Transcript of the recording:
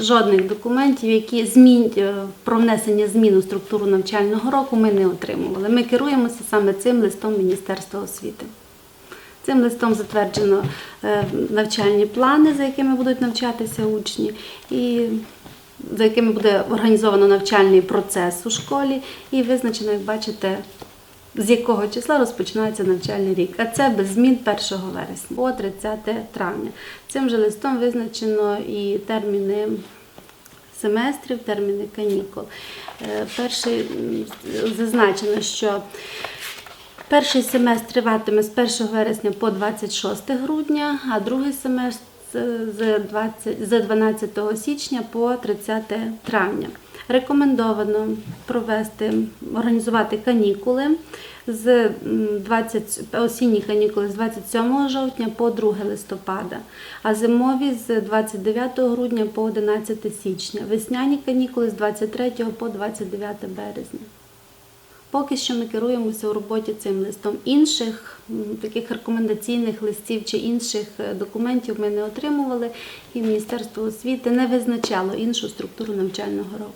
Жодних документів, які змін е, про внесення змін у структуру навчального року, ми не отримували. Ми керуємося саме цим листом Міністерства освіти. Цим листом затверджено е, навчальні плани, за якими будуть навчатися учні, і за якими буде організовано навчальний процес у школі, і визначено, як бачите, з якого числа розпочинається навчальний рік. А це без змін 1 вересня по 30 травня. Цим же листом визначено і терміни семестрів, терміни канікул. Е, Перший зазначено, що Перший семестр триватиме з 1 вересня по 26 грудня, а другий семестр з 12 січня по 30 травня. Рекомендовано провести, організувати канікули з 20, осінні канікули з 27 жовтня по 2 листопада, а зимові з 29 грудня по 11 січня, весняні канікули з 23 по 29 березня. Поки що ми керуємося у роботі цим листом. Інших таких рекомендаційних листів чи інших е, документів ми не отримували, і Міністерство освіти не визначало іншу структуру навчального року.